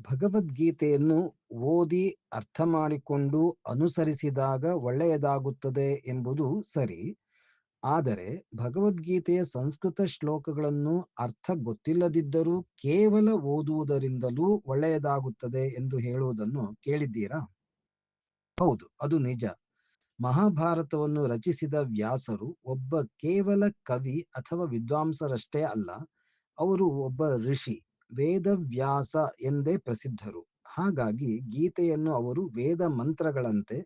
ಭಗವದ್ಗೀತೆಯನ್ನು ಓದಿ ಅರ್ಥ ಮಾಡಿಕೊಂಡು ಅನುಸರಿಸಿದಾಗ ಒಳ್ಳೆಯದಾಗುತ್ತದೆ ಎಂಬುದು ಸರಿ. ಆದರೆ ಭಗವದ್ಗೀತೆಯ ಸಂಸ್ಕೃತ ಶ್ಲೋಕಗಳನ್ನು ಅರ್ಥ ಗೊತ್ತಿಲ್ಲದಿದ್ದರೂ ಕೇವಲ ಓದುವುದರಿಂದಲೂ ಒಳ್ಳೆಯದಾಗುತ್ತದೆ ಎಂದು ಹೇಳುವುದನ್ನು ಕೇಳಿದ್ದೀರಾ? ಹೌದು, ಅದು ನಿಜ. ಮಹಾಭಾರತವನ್ನು ರಚಿಸಿದ ವ್ಯಾಸರು ಒಬ್ಬ ಕೇವಲ ಕವಿ ಅಥವಾ ವಿದ್ವಾಂಸರಷ್ಟೇ ಅಲ್ಲ, ಅವರು ಒಬ್ಬ ಋಷಿ. ವೇದವ್ಯಾಸ ಎಂದೇ ಪ್ರಸಿದ್ಧರು. ಹಾಗಾಗಿ ಗೀತೆಯನ್ನು ಅವರು ವೇದ ಮಂತ್ರಗಳಂತೆ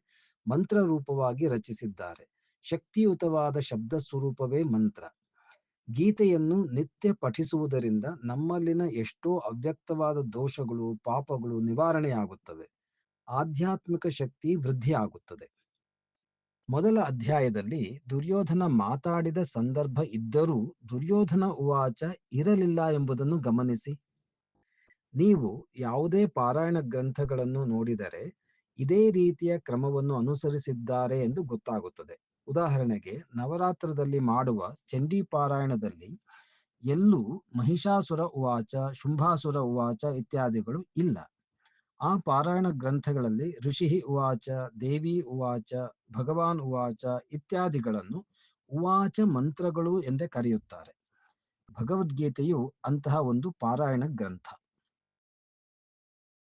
ಮಂತ್ರ ರೂಪವಾಗಿ ರಚಿಸಿದ್ದಾರೆ. ಶಕ್ತಿಯುತವಾದ ಶಬ್ದ ಸ್ವರೂಪವೇ ಮಂತ್ರ. ಗೀತೆಯನ್ನು ನಿತ್ಯ ಪಠಿಸುವುದರಿಂದ ನಮ್ಮಲ್ಲಿನ ಎಷ್ಟೋ ಅವ್ಯಕ್ತವಾದ ದೋಷಗಳು, ಪಾಪಗಳು ನಿವಾರಣೆಯಾಗುತ್ತವೆ. ಆಧ್ಯಾತ್ಮಿಕ ಶಕ್ತಿ ವೃದ್ಧಿಯಾಗುತ್ತದೆ. ಮೊದಲ ಅಧ್ಯಾಯದಲ್ಲಿ ದುರ್ಯೋಧನ ಮಾತಾಡಿದ ಸಂದರ್ಭ ಇದ್ದರೂ ದುರ್ಯೋಧನ ಉವಾಚ ಇರಲಿಲ್ಲ ಎಂಬುದನ್ನು ಗಮನಿಸಿ. ನೀವು ಯಾವುದೇ ಪಾರಾಯಣ ಗ್ರಂಥಗಳನ್ನು ನೋಡಿದರೆ ಇದೇ ರೀತಿಯ ಕ್ರಮವನ್ನು ಅನುಸರಿಸಿದ್ದಾರೆ ಎಂದು ಗೊತ್ತಾಗುತ್ತದೆ. ಉದಾಹರಣೆಗೆ ನವರಾತ್ರದಲ್ಲಿ ಮಾಡುವ ಚಂಡಿ ಪಾರಾಯಣದಲ್ಲಿ ಎಲ್ಲೂ ಮಹಿಷಾಸುರ ಉವಾಚ, ಶುಂಭಾಸುರ ಉವಾಚ ಇತ್ಯಾದಿಗಳು ಇಲ್ಲ. ಆ ಪಾರಾಯಣ ಗ್ರಂಥಗಳಲ್ಲಿ ಋಷಿ ಉವಾಚ, ದೇವಿ ಉವಾಚ, ಭಗವಾನ್ ಉವಾಚ ಇತ್ಯಾದಿಗಳನ್ನು ಉವಾಚ ಮಂತ್ರಗಳು ಎಂದೇ ಕರೆಯುತ್ತಾರೆ. ಭಗವದ್ಗೀತೆಯು ಅಂತಹ ಒಂದು ಪಾರಾಯಣ ಗ್ರಂಥ.